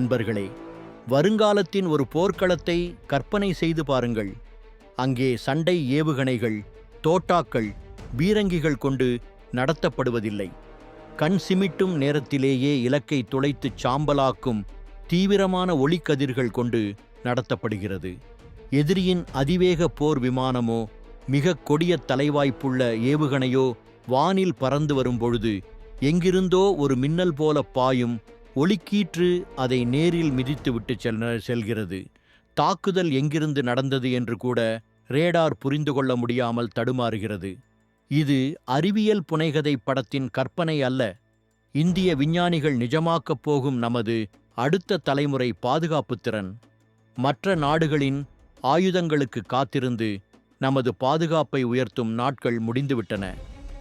நண்பர்களே வருங்காலத்தின் ஒரு போர்க்களத்தை கற்பனை செய்து பாருங்கள். அங்கே சண்டை ஏவுகணைகள் தோட்டாக்கள் பீரங்கிகள் கொண்டு நடத்தப்படுவதில்லை. கண் சிமிட்டும் நேரத்திலேயே இலக்கை துளைத்துச் சாம்பலாக்கும் தீவிரமான ஒளிக்கதிர்கள் கொண்டு நடத்தப்படுகிறது. எதிரியின் அதிவேக போர் விமானமோ மிக கொடிய தலைவாய்ப்புள்ள ஏவுகணையோ வானில் பறந்து வரும்பொழுது எங்கிருந்தோ ஒரு மின்னல் போல பாயும் ஒளிக்கீற்று அதை நேரில் மிதித்துவிட்டு செல்ல செல்கிறது. தாக்குதல் எங்கிருந்து நடந்தது என்று கூட ரேடார் புரிந்து கொள்ள முடியாமல் தடுமாறுகிறது. இது அறிவியல் புனைகதை படத்தின் கற்பனை அல்ல. இந்திய விஞ்ஞானிகள் நிஜமாக்கப் போகும் நமது அடுத்த தலைமுறை பாதுகாப்பு திறன் மற்ற நாடுகளின் ஆயுதங்களுக்கு காத்திருந்து நமது பாதுகாப்பை உயர்த்தும் நாட்கள் முடிந்துவிட்டன.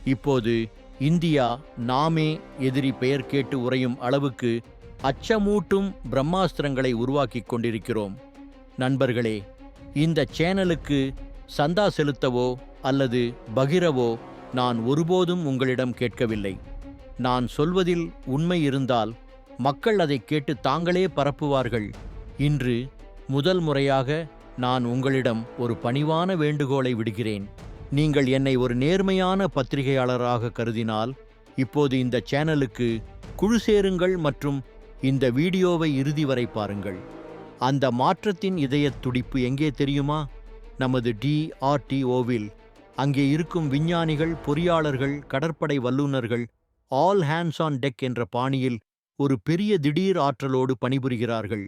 இப்போது இந்தியா நாமே எதிரி பெயர் கேட்டு உறையும் அளவுக்கு அச்சமூட்டும் பிரம்மாஸ்திரங்களை உருவாக்கிக் கொண்டிருக்கிறோம். நண்பர்களே இந்த சேனலுக்கு சந்தா செலுத்தவோ அல்லது பகிரவோ நான் ஒருபோதும் உங்களிடம் கேட்கவில்லை. நான் சொல்வதில் உண்மை இருந்தால் மக்கள் அதைக் கேட்டு தாங்களே பரப்புவார்கள். இன்று முதல் முறையாக நான் உங்களிடம் ஒரு பணிவான வேண்டுகோளை விடுகிறேன். நீங்கள் என்னை ஒரு நேர்மையான பத்திரிகையாளராக கருதினால் இப்போது இந்த சேனலுக்கு குழு சேருங்கள் மற்றும் இந்த வீடியோவை இறுதி வரை பாருங்கள். அந்த மாற்றத்தின் இதயத் துடிப்பு எங்கே தெரியுமா? நமது டிஆர்டிஓவில் அங்கே இருக்கும் விஞ்ஞானிகள் பொறியாளர்கள் கடற்படை வல்லுநர்கள் ஆல் ஹேண்ட்ஸ் ஆன் டெக் என்ற பாணியில் ஒரு பெரிய திடீர் ஆற்றலோடு பணிபுரிகிறார்கள்.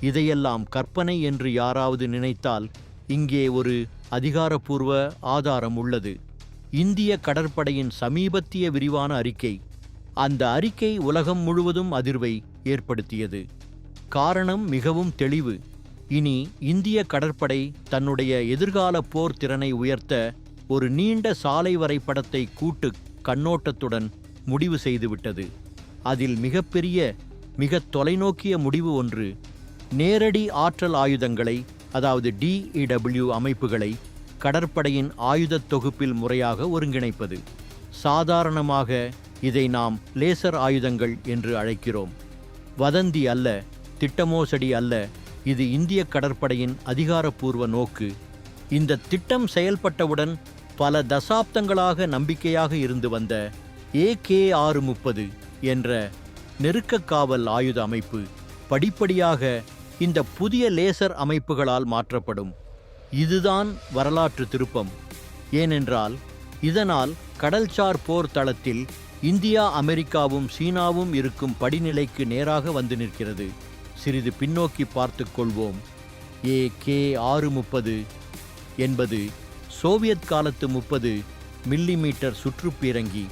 இதையெல்லாம் கற்பனை என்று யாராவது நினைத்தால் இங்கே ஒரு அதிகாரப்பூர்வ ஆதாரம் உள்ளது. இந்திய கடற்படையின் சமீபத்திய விரிவான அறிக்கை அந்த அறிக்கை உலகம் முழுவதும் அதிர்வை ஏற்படுத்தியது. காரணம் மிகவும் தெளிவு. இனி இந்திய கடற்படை தன்னுடைய எதிர்கால போர் திறனை உயர்த்த ஒரு நீண்ட சாலை வரைபடத்தை கூட்டு கண்ணோட்டத்துடன் முடிவு செய்துவிட்டது. அதில் மிகப்பெரிய மிக தொலைநோக்கிய முடிவு ஒன்று நேரடி ஆற்றல் ஆயுதங்களை அதாவது டிஇடபிள்யூ அமைப்புகளை கடற்படையின் ஆயுதத் தொகுப்பில் முறையாக ஒருங்கிணைப்பது. சாதாரணமாக இதை நாம் லேசர் ஆயுதங்கள் என்று அழைக்கிறோம். வதந்தி அல்ல திட்டமோசடி அல்ல இது இந்திய கடற்படையின் அதிகாரப்பூர்வ நோக்கு. இந்த திட்டம் செயல்பட்டவுடன் பல தசாப்தங்களாக நம்பிக்கையாக இருந்து வந்த ஏகே ஆறு முப்பது என்ற நெருக்கக்காவல் ஆயுத அமைப்பு படிப்படியாக இந்த புதிய லேசர் அமைப்புகளால் மாற்றப்படும். இதுதான் வரலாற்று திருப்பம். ஏனென்றால் இதனால் கடல்சார் போர் தளத்தில் இந்தியா அமெரிக்காவும் சீனாவும் இருக்கும் படிநிலைக்கு நேராக வந்து நிற்கிறது. சிறிது பின்னோக்கி பார்த்து கொள்வோம். ஏ கே ஆறு முப்பது என்பது சோவியத் காலத்து முப்பது மில்லிமீட்டர் சுற்றுப்பீரங்கி.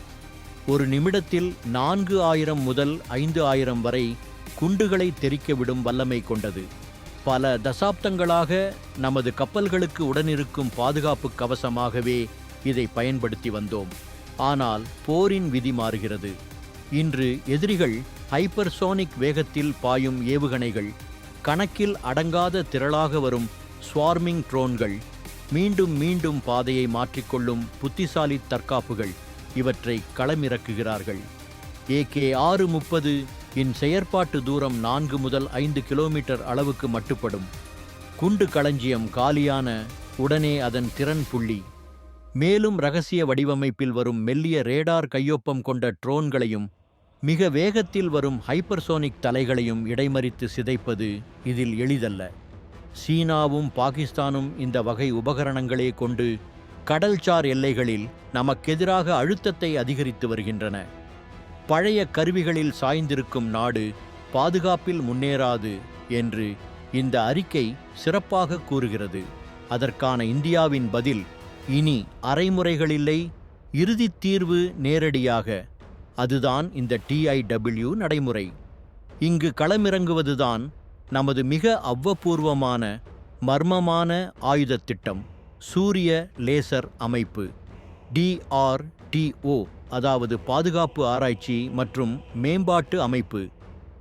ஒரு நிமிடத்தில் நான்கு ஆயிரம் முதல் ஐந்து ஆயிரம் வரை குண்டுகளை தெறிக்க விடும் வல்லமை கொண்டது. பல தசாப்தங்களாக நமது கப்பல்களுக்கு உடனிருக்கும் பாதுகாப்பு கவசமாகவே இதை பயன்படுத்தி வந்தோம். ஆனால் போரின் விதி மாறுகிறது. இன்று எதிரிகள் ஹைப்பர்சோனிக் வேகத்தில் பாயும் ஏவுகணைகள் கணக்கில் அடங்காத திரளாக வரும் ஸ்வார்மிங் ட்ரோன்கள் மீண்டும் மீண்டும் பாதையை மாற்றிக்கொள்ளும் புத்திசாலி தற்காப்புகள் இவற்றை களமிறக்குகிறார்கள். ஏகே ஆறு முப்பது இன் செயற்பாட்டு தூரம் நான்கு முதல் ஐந்து கிலோமீட்டர் அளவுக்கு மட்டுப்படும். குண்டு களஞ்சியம் காலியான உடனே அதன் திறன் புள்ளி. மேலும் ரகசிய வடிவமைப்பில் வரும் மெல்லிய ரேடார் கையொப்பம் கொண்ட ட்ரோன்களையும் மிக வேகத்தில் வரும் ஹைப்பர்சோனிக் தலைகளையும் இடைமறித்து சிதைப்பது இதில் எளிதல்ல. சீனாவும் பாகிஸ்தானும் இந்த வகை உபகரணங்களே கொண்டு கடல்சார் எல்லைகளில் நமக்கெதிராக அழுத்தத்தை அதிகரித்து வருகின்றன. பழைய கருவிகளில் சாய்ந்திருக்கும் நாடு பாதுகாப்பில் முன்னேறாது என்று இந்த அறிக்கை சிறப்பாக கூறுகிறது. அதற்கான இந்தியாவின் பதில் இனி அரைமுறைகளில்லை இறுதித் தீர்வு நேரடியாக. அதுதான் இந்த டிஐடபிள்யூ நடைமுறை. இங்கு களமிறங்குவதுதான் நமது மிக அவ்வப்பூர்வமான மர்மமான ஆயுத திட்டம் சூரிய லேசர் அமைப்பு டிஆர்டிஓ அதாவது பாதுகாப்பு ஆராய்ச்சி மற்றும் மேம்பாட்டு அமைப்பு.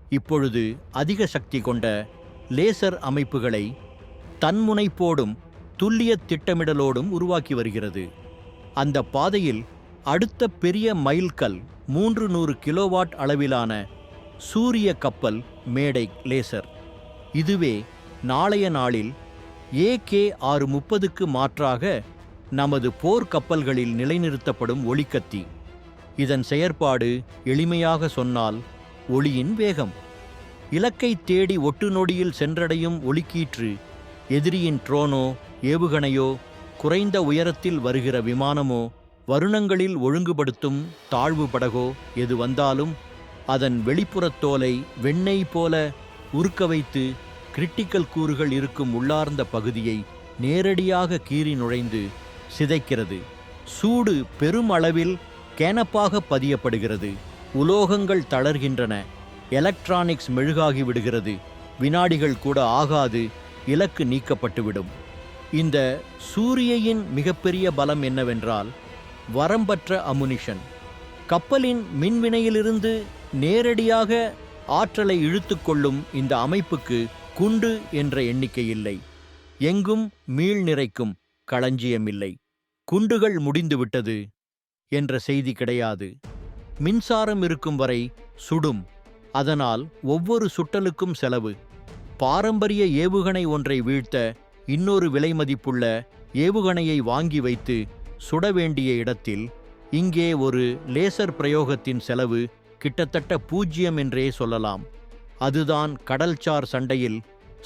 இப்பொழுது அதிக சக்தி கொண்ட லேசர் அமைப்புகளை தன்முனைப்போடும் துல்லிய திட்டமிடலோடும் உருவாக்கி வருகிறது. அந்த பாதையில் அடுத்த பெரிய மைல்கல் மூன்று நூறு கிலோவாட் அளவிலான சூரிய கப்பல் மேடை லேசர். இதுவே நாளைய நாளில் ஏகே ஆறு முப்பதுக்கு மாற்றாக நமது போர் கப்பல்களில் நிலைநிறுத்தப்படும் ஒளிக்கத்தி. இதன் செயற்பாடு எளிமையாக சொன்னால் ஒளியின் வேகம். இலக்கை தேடி ஒட்டு நொடியில் சென்றடையும் ஒளிக்கீற்று எதிரியின் ட்ரோனோ ஏவுகணையோ குறைந்த உயரத்தில் வருகிற விமானமோ வருணங்களில் ஒழுங்குபடுத்தும் தாழ்வு படகோ எது வந்தாலும் அதன் வெளிப்புறத் தோலை வெண்ணெய் போல உருக்க வைத்து கிரிட்டிக்கல் கூறுகள் இருக்கும் உள்ளார்ந்த பகுதியை நேரடியாக கீறி நுழைந்து சிதைக்கிறது. சூடு பெரும் அளவில் கேனப்பாக பதியப்படுகிறது. உலோகங்கள் தளர்கின்றன. எலக்ட்ரானிக்ஸ் மெழுகாகி விடுகிறது. வினாடிகள் கூட ஆகாது. இலக்கு நீக்கப்பட்டுவிடும். இந்த சூரியையின் மிகப்பெரிய பலம் என்னவென்றால் வரம்பற்ற அமுனிஷன் கப்பலின் மின்வினையிலிருந்து நேரடியாக ஆற்றலை இழுத்துக்கொள்ளும் இந்த அமைப்புக்கு குண்டு என்ற எண்ணிக்கை இல்லை எங்கும் மீள் நிறைக்கும் களஞ்சியமில்லை. குண்டுகள் முடிந்துவிட்டது. என்ற செய்தி கிடையாது. மின்சாரம் இருக்கும் வரை சுடும். அதனால் ஒவ்வொரு சுட்டலுக்கும் செலவு. பாரம்பரிய ஏவுகணை ஒன்றை வீழ்த்த இன்னொரு விலை மதிப்புள்ள ஏவுகணையை வாங்கி வைத்து சுட வேண்டிய இடத்தில் இங்கே ஒரு லேசர் பிரயோகத்தின் செலவு கிட்டத்தட்ட பூஜ்ஜியம் என்றே சொல்லலாம். அதுதான் கடல்சார் சண்டையில்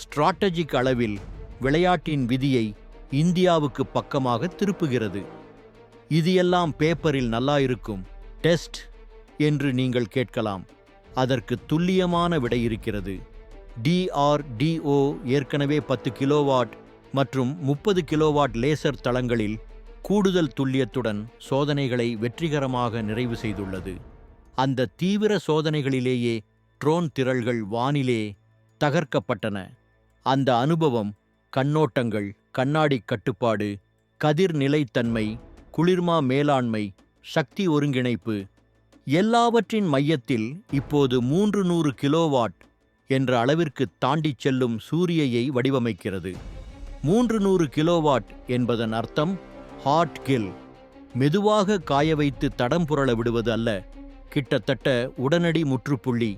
ஸ்ட்ராட்டஜிக் அளவில் விளையாட்டின் விதியை இந்தியாவுக்கு பக்கமாக திருப்புகிறது. இது எல்லாம் பேப்பரில் நல்லா இருக்கும் டெஸ்ட் என்று நீங்கள் கேட்கலாம். அதற்கு துல்லியமான விடை இருக்கிறது. டிஆர்டிஓ ஏற்கனவே பத்து கிலோவாட் மற்றும் முப்பது கிலோவாட் லேசர் தளங்களில் கூடுதல் துல்லியத்துடன் சோதனைகளை வெற்றிகரமாக நிறைவு செய்துள்ளது. அந்த தீவிர சோதனைகளிலேயே ட்ரோன் திரள்கள் வானிலே தகர்க்கப்பட்டன. அந்த அனுபவம் கண்ணோட்டங்கள் கண்ணாடி கட்டுப்பாடு கதிர் நிலைத்தன்மை குளிர்மா மேலாண்மை சக்தி ஒருங்கிணைப்பு எல்லாவற்றின் மையத்தில் இப்போது மூன்று நூறு கிலோவாட் என்ற அளவிற்கு தாண்டிச் செல்லும் சூரியயை வடிவமைக்கிறது. மூன்று நூறு கிலோவாட் என்பதன் அர்த்தம் ஹாட் கில். மெதுவாக காய வைத்து தடம் புரள விடுவது அல்ல கிட்டத்தட்ட உடனடி முற்றுப்புள்ளி.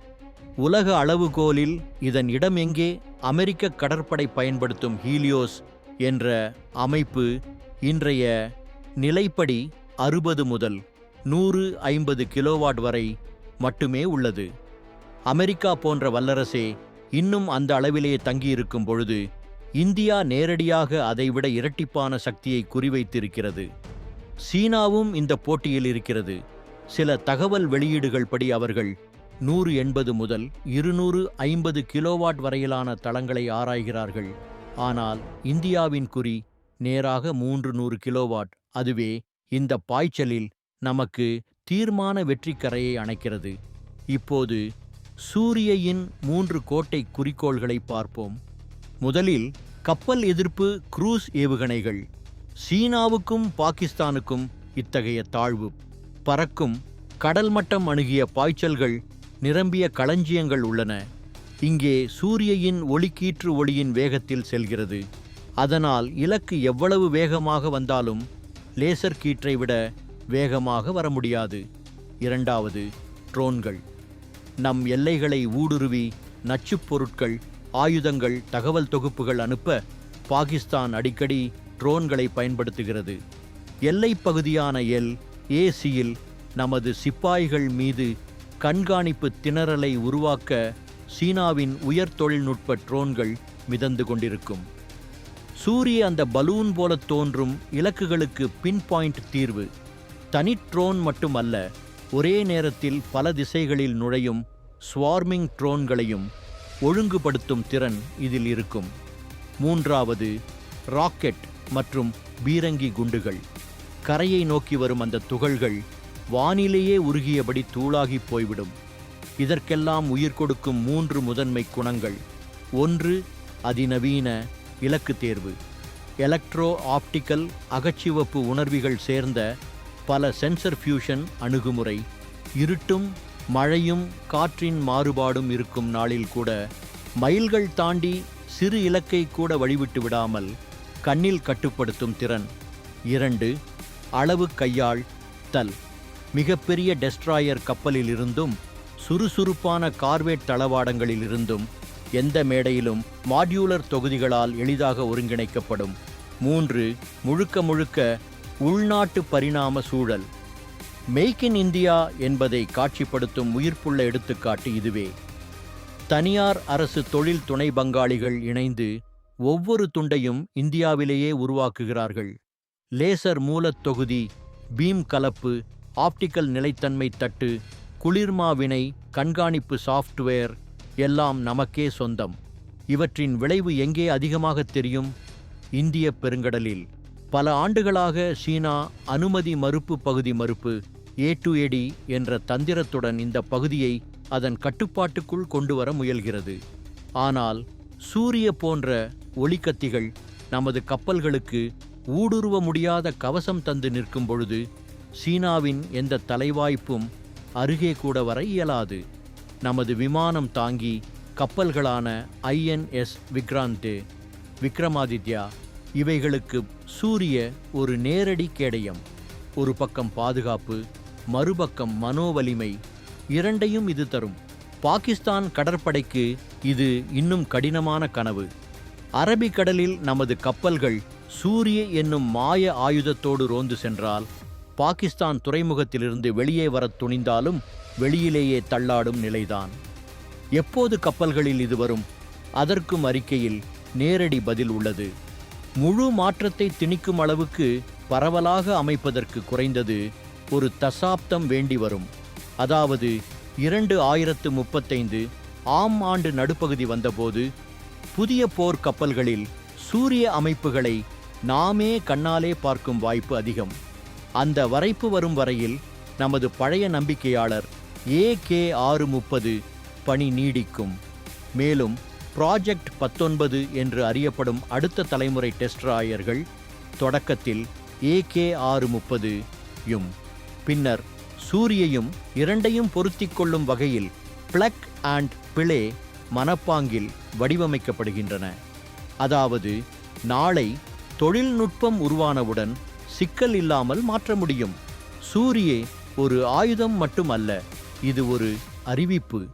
உலக அளவுகோலில் இதன் இடம் எங்கே? அமெரிக்க கடற்படை பயன்படுத்தும் ஹீலியோஸ் என்ற அமைப்பு இன்றைய நிலைப்படி அறுபது முதல் நூறு ஐம்பது கிலோவாட் வரை மட்டுமே உள்ளது. அமெரிக்கா போன்ற வல்லரசே இன்னும் அந்த அளவிலே தங்கியிருக்கும் பொழுது இந்தியா நேரடியாக அதைவிட இரட்டிப்பான சக்தியை குறிவைத்திருக்கிறது. சீனாவும் இந்த போட்டியில் இருக்கிறது. சில தகவல் வெளியீடுகள் படி அவர்கள் நூறு எண்பது முதல் இருநூறு ஐம்பது கிலோவாட் வரையிலான தளங்களை ஆராய்கிறார்கள். ஆனால் இந்தியாவின் குறி நேராக மூன்று நூறு கிலோவாட் அதுவே இந்த பாய்ச்சலில் நமக்கு தீர்மான வெற்றிக்கரையை அணைக்கிறது. இப்போது சூரியையின் மூன்று கோட்டை குறிக்கோள்களை பார்ப்போம். முதலில் கப்பல் எதிர்ப்பு குரூஸ் ஏவுகணைகள். சீனாவுக்கும் பாகிஸ்தானுக்கும் இத்தகைய தாழ்வு. பறக்கும் கடல் மட்டம் அணுகிய பாய்ச்சல்கள் நிரம்பிய களஞ்சியங்கள் உள்ளன. இங்கே சூரியையின் ஒளிக்கீற்று ஒளியின் வேகத்தில் செல்கிறது. அதனால் இலக்கு எவ்வளவு வேகமாக வந்தாலும் லேசர் கீற்றை விட வேகமாக வர முடியாது இரண்டாவது ட்ரோன்கள். நம் எல்லைகளை ஊடுருவி நச்சுப் பொருட்கள் ஆயுதங்கள் தகவல் தொகுப்புகள் அனுப்ப பாகிஸ்தான் அடிக்கடி ட்ரோன்களை பயன்படுத்துகிறது. எல்லைப் பகுதியான எல் ஏசியில் நமது சிப்பாய்கள் மீது கண்காணிப்பு திணறலை உருவாக்க சீனாவின் உயர் தொழில்நுட்ப ட்ரோன்கள் மிதந்து கொண்டிருக்கும். சூரிய அந்த பலூன் போல தோன்றும் இலக்குகளுக்கு பின் பாயிண்ட் தீர்வு. தனி ட்ரோன் மட்டுமல்ல ஒரே நேரத்தில் பல திசைகளில் நுழையும் ஸ்வார்மிங் ட்ரோன்களையும் ஒழுங்குபடுத்தும் திறன் இதில் இருக்கும். மூன்றாவது ராக்கெட் மற்றும் பீரங்கி குண்டுகள். கரையை நோக்கி வரும் அந்த துகள்கள் வானிலேயே உருகியபடி தூளாகிப் போய்விடும். இதற்கெல்லாம் உயிர் கொடுக்கும் மூன்று முதன்மை குணங்கள். ஒன்று அதிநவீன இலக்கு தேர்வு. எலக்ட்ரோ ஆப்டிக்கல் அகச்சிவப்பு உணர்விகள் சேர்ந்த பல சென்சர் ஃபியூஷன் அணுகுமுறை. இருட்டும் மழையும் காற்றின் மாறுபாடும் இருக்கும் நாளில் கூட மைல்கள் தாண்டி சிறு இலக்கை கூட வழிவிட்டு விடாமல் கண்ணில் கட்டுப்படுத்தும் திறன். இரண்டு அளவு கையாள் தல். மிகப்பெரிய டெஸ்ட்ராயர் கப்பலில் இருந்தும் சுறுசுறுப்பான கார்வேட் தளவாடங்களிலிருந்தும் எந்த மேடையிலும் மாடியூலர் தொகுதிகளால் எளிதாக ஒருங்கிணைக்கப்படும். மூன்று முழுக்க முழுக்க உள்நாட்டு பரிணாம சூழல். மேக் இன் இந்தியா என்பதை காட்சிப்படுத்தும் உயிர்ப்புள்ள எடுத்துக்காட்டு இதுவே. தனியார் அரசு தொழில் துணை பங்காளிகள் இணைந்து ஒவ்வொரு துண்டையும் இந்தியாவிலேயே உருவாக்குகிறார்கள். லேசர் மூலத்தொகுதி பீம் கலப்பு ஆப்டிக்கல் நிலைத்தன்மை தட்டு குளிர்மா வினை கண்காணிப்பு சாஃப்ட்வேர் எல்லாம் நமக்கே சொந்தம். இவற்றின் விளைவு எங்கே அதிகமாக தெரியும்? இந்திய பெருங்கடலில். பல ஆண்டுகளாக சீனா அனுமதி மறுப்பு பகுதி மறுப்பு ஏ டு எடி என்ற தந்திரத்துடன் இந்த பகுதியை அதன் கட்டுப்பாட்டுக்குள் கொண்டு வர முயல்கிறது. ஆனால் சூரிய போன்ற ஒளிக்கத்திகள் நமது கப்பல்களுக்கு ஊடுருவ முடியாத கவசம் தந்து நிற்கும் பொழுது சீனாவின் எந்த தலைவாய்ப்பும் அருகே கூட வர இயலாது. நமது விமானம் தாங்கி கப்பல்களான ஐஎன்எஸ் விக்ராந்து விக்ரமாதித்யா இவைகளுக்கு சூரிய ஒரு நேரடி கேடயம் ஒரு பக்கம் பாதுகாப்பு மறுபக்கம் மனோவலிமை இரண்டையும் இது தரும். பாகிஸ்தான் கடற்படைக்கு இது இன்னும் கடினமான கனவு. அரபிக்கடலில் நமது கப்பல்கள் சூரிய என்னும் மாய ஆயுதத்தோடு ரோந்து சென்றால் பாகிஸ்தான் துறைமுகத்திலிருந்து வெளியே வரத் துணிந்தாலும் வெளியிலேயே தள்ளாடும் நிலைதான். எப்போது கப்பல்களில் இது வரும்? அதற்கும் அறிக்கையில் நேரடி பதில் உள்ளது. முழு மாற்றத்தை திணிக்கும் அளவுக்கு பரவலாக அமைப்பதற்கு குறைந்தது ஒரு தசாப்தம் வேண்டி வரும். அதாவது இரண்டு ஆயிரத்து முப்பத்தைந்து ஆம் ஆண்டு நடுப்பகுதி வந்தபோது புதிய போர் கப்பல்களில் சூரிய அமைப்புகளை நாமே கண்ணாலே பார்க்கும் வாய்ப்பு அதிகம். அந்த வரைப்பு வரும் வரையில் நமது பழைய நம்பிக்கையாளர் ஏகே ஆறு முப்பது பணி நீடிக்கும். மேலும் ப்ராஜெக்ட் பத்தொன்பது என்று அறியப்படும் அடுத்த தலைமுறை டெஸ்ட்ராயர்கள் தொடக்கத்தில் ஏகே ஆறு முப்பது யும் பின்னர் சூரியையும் இரண்டையும் பொருத்திக் கொள்ளும் வகையில் பிளக் அண்ட் பிளே மனப்பாங்கில் வடிவமைக்கப்படுகின்றன. அதாவது நாளை தொழில்நுட்பம் உருவானவுடன் சிக்கல் இல்லாமல் மாற்ற முடியும். சூரியே ஒரு ஆயுதம் மட்டுமல்ல இது ஒரு அறிவிப்பு.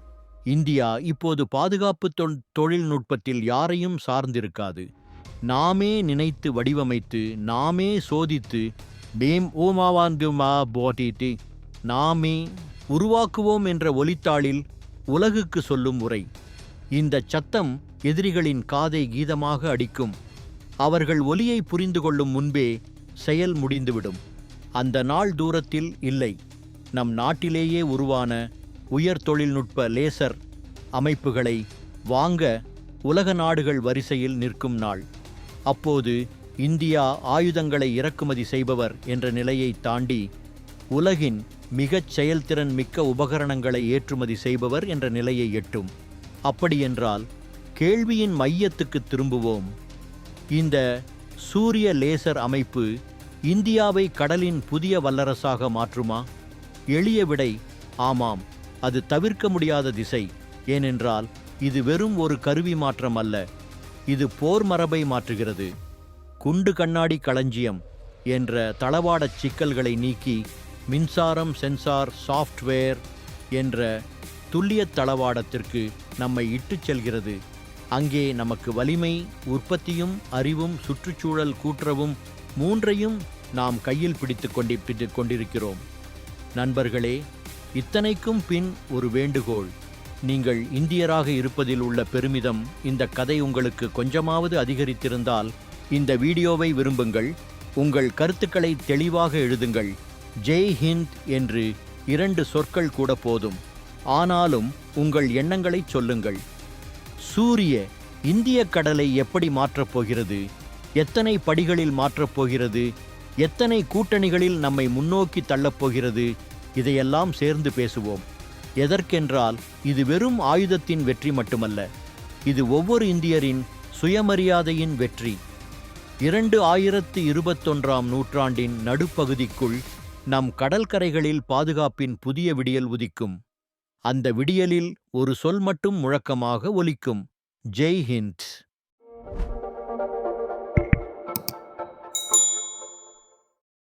இந்தியா இப்போது பாதுகாப்பு தொழில்நுட்பத்தில் யாரையும் சார்ந்திருக்காது. நாமே நினைத்து வடிவமைத்து நாமே சோதித்து பேம் ஓமாவான்குமா போட்டிட்டு நாமே உருவாக்குவோம் என்ற ஒலித்தாளில் உலகுக்கு சொல்லும் உரை. இந்த சத்தம் எதிரிகளின் காதை கீதமாக அடிக்கும். அவர்கள் ஒலியை புரிந்து கொள்ளும் முன்பே செயல் முடிந்துவிடும். அந்த நாள் தூரத்தில் இல்லை. நம் நாட்டிலேயே உருவான உயர் தொழில்நுட்ப லேசர் அமைப்புகளை வாங்க உலக நாடுகள் வரிசையில் நிற்கும் நாள். அப்போது இந்தியா ஆயுதங்களை இறக்குமதி செய்பவர் என்ற நிலையை தாண்டி உலகின் மிகச் செயல்திறன் மிக்க உபகரணங்களை ஏற்றுமதி செய்பவர் என்ற நிலையை எட்டும். அப்படியென்றால் கேள்வியின் மையத்துக்கு திரும்புவோம். இந்த சூரிய லேசர் அமைப்பு இந்தியாவை கடலின் புதிய வல்லரசாக மாற்றுமா? எளிய விடை ஆமாம் அது தவிர்க்க முடியாத திசை ஏனென்றால் இது வெறும் ஒரு கருவி மாற்றம் அல்ல இது போர் மரபை மாற்றுகிறது. குண்டு கண்ணாடி களஞ்சியம் என்ற தளவாடச் சிக்கல்களை நீக்கி மின்சாரம் சென்சார் சாஃப்ட்வேர் என்ற துல்லியத் தளவாடத்திற்கு நம்மை இட்டுச் செல்கிறது. அங்கே நமக்கு வலிமை உற்பத்தியும் அறிவும் சுற்றுச்சூழல் கூற்றவும் மூன்றையும் நாம் கையில் பிடித்து கொண்டி கொண்டிருக்கிறோம். நண்பர்களே இத்தனைக்கும் பின் ஒரு வேண்டுகோள். நீங்கள் இந்தியராக இருப்பதில் உள்ள பெருமிதம் இந்த கதை உங்களுக்கு கொஞ்சமாவது அதிகரித்திருந்தால் இந்த வீடியோவை விரும்புங்கள். உங்கள் கருத்துக்களை தெளிவாக எழுதுங்கள். ஜெய் ஹிந்த் என்று இரண்டு சொற்கள் கூட போதும். ஆனாலும் உங்கள் எண்ணங்களைச் சொல்லுங்கள். சூரிய இந்திய கடலை எப்படி மாற்றப் போகிறது? எத்தனை படிகளில் மாற்றப் போகிறது? எத்தனை கூட்டணிகளில் நம்மை முன்னோக்கி தள்ளப் போகிறது இதையெல்லாம் சேர்ந்து பேசுவோம். எதற்கென்றால் இது வெறும் ஆயுதத்தின் வெற்றி மட்டுமல்ல. இது ஒவ்வொரு இந்தியரின் சுயமரியாதையின் வெற்றி. இரண்டு ஆயிரத்து இருபத்தொன்றாம் நூற்றாண்டின் நடுப்பகுதிக்குள் நம் கடற்கரைகளில் பாதுகாப்பின் புதிய விடியல் உதிக்கும். அந்த விடியலில் ஒரு சொல் மட்டும் முழக்கமாக ஒலிக்கும். ஜெய் ஹிந்த்.